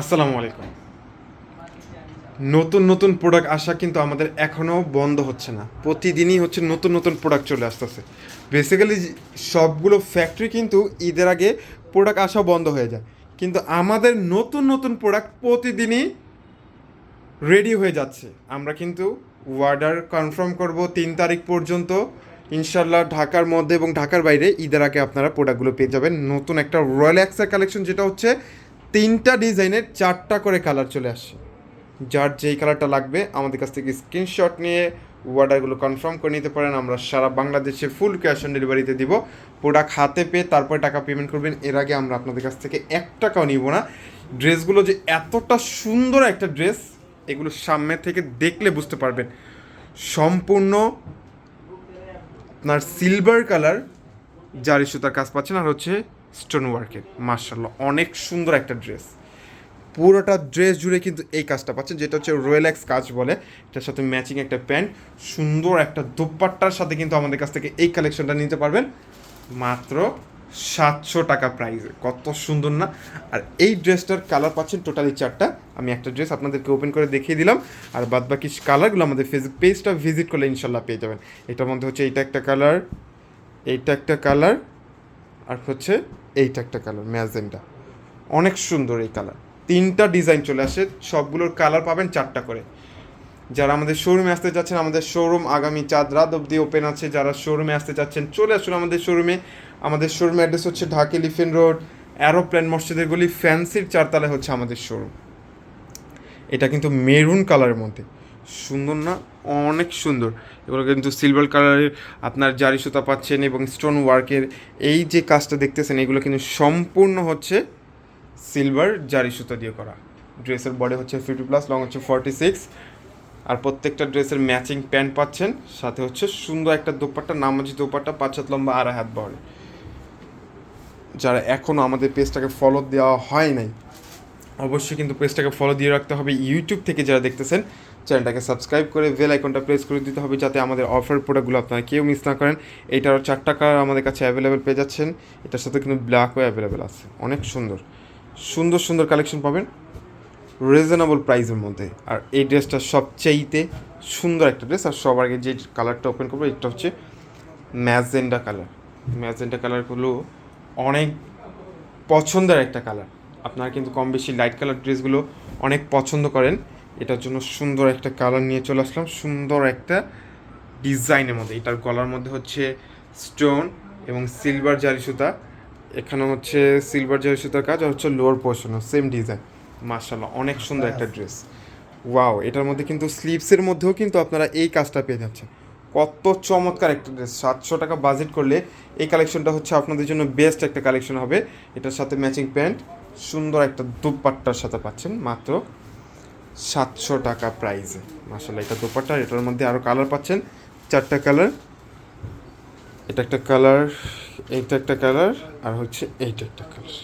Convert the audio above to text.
আসসালামু আলাইকুম। নতুন নতুন প্রোডাক্ট আসা কিন্তু আমাদের এখনও বন্ধ হচ্ছে না। প্রতিদিনই হচ্ছে নতুন নতুন প্রোডাক্ট চলে আসতেছে। বেসিক্যালি সবগুলো ফ্যাক্টরি কিন্তু ঈদের আগে প্রোডাক্ট আসা বন্ধ হয়ে যায়। কিন্তু আমাদের নতুন নতুন প্রোডাক্ট প্রতিদিনই রেডি হয়ে যাচ্ছে। আমরা কিন্তু অর্ডার কনফার্ম করব তিন তারিখ পর্যন্ত। ইনশাল্লাহ ঢাকার মধ্যে এবং ঢাকার বাইরে ঈদের আগে আপনারা প্রোডাক্টগুলো পেয়ে যাবেন। নতুন একটা রয়্যাল এক্সের কালেকশন যেটা হচ্ছে তিনটা ডিজাইনের চারটা করে কালার চলে আসছে। যার যেই কালারটা লাগবে, আমাদের কাছ থেকে স্ক্রিনশট নিয়ে অর্ডারগুলো কনফার্ম করে নিতে পারেন। আমরা সারা বাংলাদেশে ফুল ক্যাশ অন ডেলিভারিতে দিব। প্রোডাক্ট হাতে পেয়ে তারপরে টাকা পেমেন্ট করবেন। এর আগে আমরা আপনাদের কাছ থেকে এক টাকাও নিব না। ড্রেসগুলো যে এতটা সুন্দর একটা ড্রেস, এগুলো সামনে থেকে দেখলে বুঝতে পারবেন। সম্পূর্ণ আপনার সিলভার কালার যার জারি সুতার কাজ পাচ্ছেন। আর হচ্ছে স্টোন ওয়ার্কের মার্শাল্লাহ অনেক সুন্দর একটা ড্রেস। পুরোটা ড্রেস জুড়ে কিন্তু এই কাজটা পাচ্ছেন, যেটা হচ্ছে রোয়েলেক্স কাজ বলে, এটার সাথে ম্যাচিং একটা প্যান্ট, সুন্দর একটা দোপাট্টার সাথে কিন্তু আমাদের কাছ থেকে এই কালেকশনটা নিতে পারবেন। মাত্র সাতশো টাকা প্রাইসে, কত সুন্দর না? আর এই ড্রেসটার কালার পাচ্ছেন টোটালি চারটা। আমি একটা ড্রেস আপনাদেরকে ওপেন করে দেখিয়ে দিলাম, আর বাদ বাকি কালারগুলো আমাদের ফেসবুক পেজটা ভিজিট করলে ইনশাল্লাহ পেয়ে যাবেন। এটার মধ্যে হচ্ছে এইটা একটা কালার, এইটা একটা কালার আর হচ্ছে এইটা একটা কালার ম্যাজেন্টা। অনেক সুন্দর এই কালার তিনটা ডিজাইন চলে আসে, সবগুলোর কালার পাবেন চারটা করে। যারা আমাদের শোরুমে আসতে চাচ্ছেন আমাদের শোরুম আগামী চাঁদ রাত অবধি ওপেন আছে। যারা শোরুমে আসতে চাচ্ছেন চলে আসুন আমাদের শোরুমে আমাদের শোরুম অ্যাড্রেস হচ্ছে ঢাকা লিফেন রোড অ্যারোপ্লেন মসজিদের গলি ফ্যান্সির চারতলায় হচ্ছে আমাদের শোরুম এটা কিন্তু মেরুন কালারের মধ্যে। সুন্দর না? অনেক সুন্দর। এগুলো কিন্তু সিলভার কালারের আপনার জারি সুতা পাচ্ছেন এবং স্টোন ওয়ার্কের এই যে কাজটা দেখতেছেন, এগুলো কিন্তু সম্পূর্ণ হচ্ছে সিলভার জারি সুতা দিয়ে করা। ড্রেসের বডি হচ্ছে ফিফটি প্লাস লং হচ্ছে ফর্টি সিক্স আর প্রত্যেকটা ড্রেসের ম্যাচিং প্যান্ট পাচ্ছেন। সাথে হচ্ছে সুন্দর একটা দোপাট্টা, নামাজি দোপাট্টা, পাঁচ হাত লম্বা আড়াই হাত বড়। যারা এখনও আমাদের পেজটাকে ফলো দেওয়া হয় নাই অবশ্যই কিন্তু পেজটাকে ফলো দিয়ে রাখতে হবে। ইউটিউব থেকে যারা দেখতেছেন চ্যানেলটাকে সাবস্ক্রাইব করে বেল আইকনটা প্রেস করে দিতে হবে যাতে আমাদের অফার প্রোডাক্টগুলো আপনারা কেউ মিস না করেন। এইটারও চারটা কালার আমাদের কাছে অ্যাভেলেবেল পেয়ে যাচ্ছেন। এটার সাথে কিন্তু ব্ল্যাকও অ্যাভেলেবেল আছে। অনেক সুন্দর। সুন্দর সুন্দর কালেকশন পাবেন। রিজনেবল প্রাইসের মধ্যে। আর এই ড্রেসটা সবচেয়েতে সুন্দর একটা ড্রেস আর সবার আগে যে কালারটা ওপেন করব, এটা হচ্ছে ম্যাজেন্ডা কালার ম্যাজেন্ডা কালারগুলো অনেক পছন্দের একটা কালার আপনারা কিন্তু কম বেশি লাইট কালার ড্রেসগুলো অনেক পছন্দ করেন। এটার জন্য সুন্দর একটা কালার নিয়ে চলে আসলাম। সুন্দর একটা ডিজাইনের মধ্যে। এটার গলার মধ্যে হচ্ছে স্টোন এবং সিলভার জারি সুতা। এখানে হচ্ছে সিলভার জারি সুতার কাজ আর হচ্ছে লোয়ার পোর্শনও সেম ডিজাইন মার্শাল্লাহ অনেক সুন্দর একটা ড্রেস ওয়াও এটার মধ্যে কিন্তু স্লিভসের মধ্যেও কিন্তু আপনারা এই কাজটা পেয়ে যাচ্ছেন। কত চমৎকার একটা ড্রেস সাতশো টাকা বাজেট করলে এই কালেকশনটা হচ্ছে আপনাদের জন্য বেস্ট একটা কালেকশন হবে। এটার সাথে ম্যাচিং প্যান্ট সুন্দর একটা দুপাট্টার সাথে পাচ্ছেন, মাত্র সাতশো টাকা প্রাইজে মাসাল্লাহ এটা দুপাট্টা এটার মধ্যে আরও কালার পাচ্ছেন, চারটা কালার এটা একটা কালার এইটা একটা কালার আর হচ্ছে এইটা একটা কালার